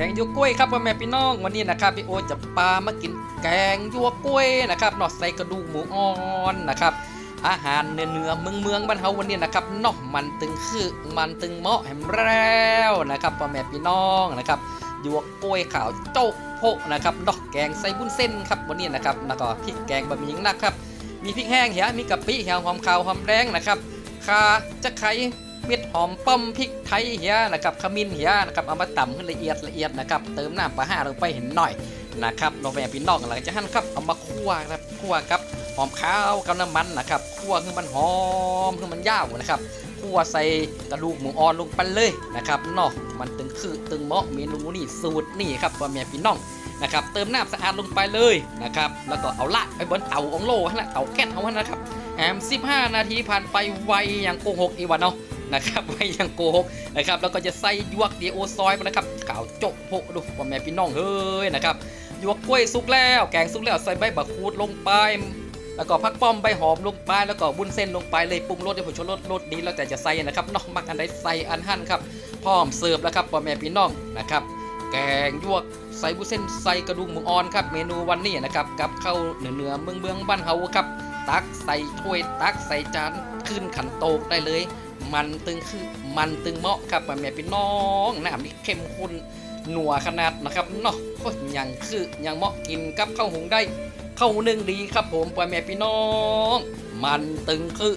กงยัวกล้วยครับพ่อแม่พี่น้องวันนี้นะครับพี่โอจะปามากินแกงยัวกล้วยนะครับนอกใส่กระดูกหมูอ่อนนะครับอาหารเนื้อเนื้อเมืองเมืองบ้านเฮาวันนี้นะครับนาะมันตึงคือมันตึงเหมาะแหมแล้วนะครับพ่อแม่พี่น้องนะครับยัวกล้วยขาวโจ๊กโพะนะครับดอกแกงใส่บุ้นเส้นครับวันนี้นะครับแล้วก็พริกแกงบะหมี่ยิงนะครับมีพริกแห้งเหียมีกะปิเหียหอมขาวหอมแดงนะครับขาจะไข่ เม็ดหอมป้อมพริกไทยเหียนะครับขมิ้นเหียนะครับเอามาตำให้ละเอียดละเอียดนะครับเติมน้ำปลาห้าลงไปเห็นหน่อยนะครับน้องแม่พี่น้องหลังจากนั้นครับเอามาคั่วครับคั่วครับหอมขาวกับน้ำมันนะครับคั่วให้มันหอมให้มันยาวนะครับคั่วใส่กระดูกหมูอ่อนลงไปเลยนะครับเนาะมันตึงคือตึงเมาะเมนูนี่สูตรนี่ครับพ่อแม่พี่น้องนะครับเติมน้ำสะอาดลงไปเลยนะครับแล้วก็เอาละไปบนเตาองโลฮะนะเตาแก๊สเอาฮะนะครับแอม15 นาทีผ่านไปไวอย่างโกหกอีวันเนาะ นะครับไวอย่างโกหกนะครับแล้วก็จะใส่ยวกเดียวโอซอยมานะครับข่าวโจะโพดูว่าแม่พี่น้องเฮ้ยนะครับยวกกล้วยสุกแล้ว แกงสุกแล้วใส่ใบบักคูดลงไป แล้วก็พักป้อมใบหอมลงไปแล้วก็บุ้นเส้นลงไปเลยปรุงรสให้ผมชนรสรสดีแล้วแต่จะใส่นะครับเนอกมักอันใดใส่อันหั่นครับพร้อมเสิร์ฟแล้วครับพ่อแม่พี่น้องนะครับแกงยวกใส่บุ้นเส้นใส่กระดูกหมูอ่อนครับเมนูวันนี้นะครับกับข้าวเหนือเหนือเมืองเมืองบ้านเฮาครับตักใส่ถ้วยตักใส่จานขึ้นขันโตกได้เลย มันตึงคือมันตึงเหมาะครับแม่พี่น้องน้ำนี่เข้มข้นหนัวขนาดนะครับเนาะยยังคือยังเหมาะกินกับข้าวหุงได้ข้าวนึ่งดีครับผมพ่อแม่พี่น้อง มันตึงคือ